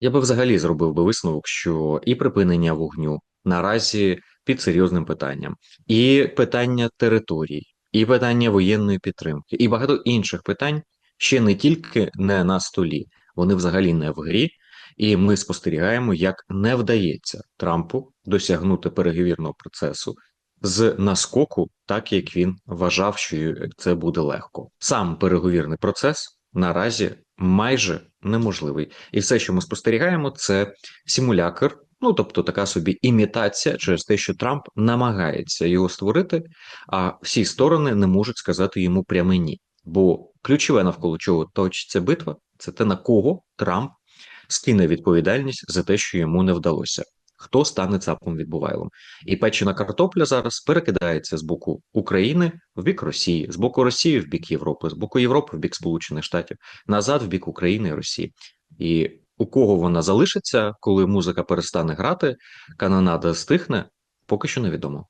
Я би взагалі зробив би висновок, що і припинення вогню наразі під серйозним питанням, і питання територій, і питання воєнної підтримки, і багато інших питань ще не тільки не на столі, вони взагалі не в грі. І ми спостерігаємо, як не вдається Трампу досягнути переговірного процесу з наскоку, так як він вважав, що це буде легко. Сам переговірний процес наразі майже неможливий, і все, що ми спостерігаємо, це симулякр. Ну, тобто така собі імітація через те, що Трамп намагається його створити, а всі сторони не можуть сказати йому пряме ні. Бо ключове навколо чого точиться битва, це те, на кого Трамп скине відповідальність за те, що йому не вдалося. Хто стане цапом відбувайлом? І печена картопля зараз перекидається з боку України в бік Росії, з боку Росії в бік Європи, з боку Європи в бік Сполучених Штатів, назад в бік України і Росії. І у кого вона залишиться, коли музика перестане грати, канонада стихне, поки що невідомо.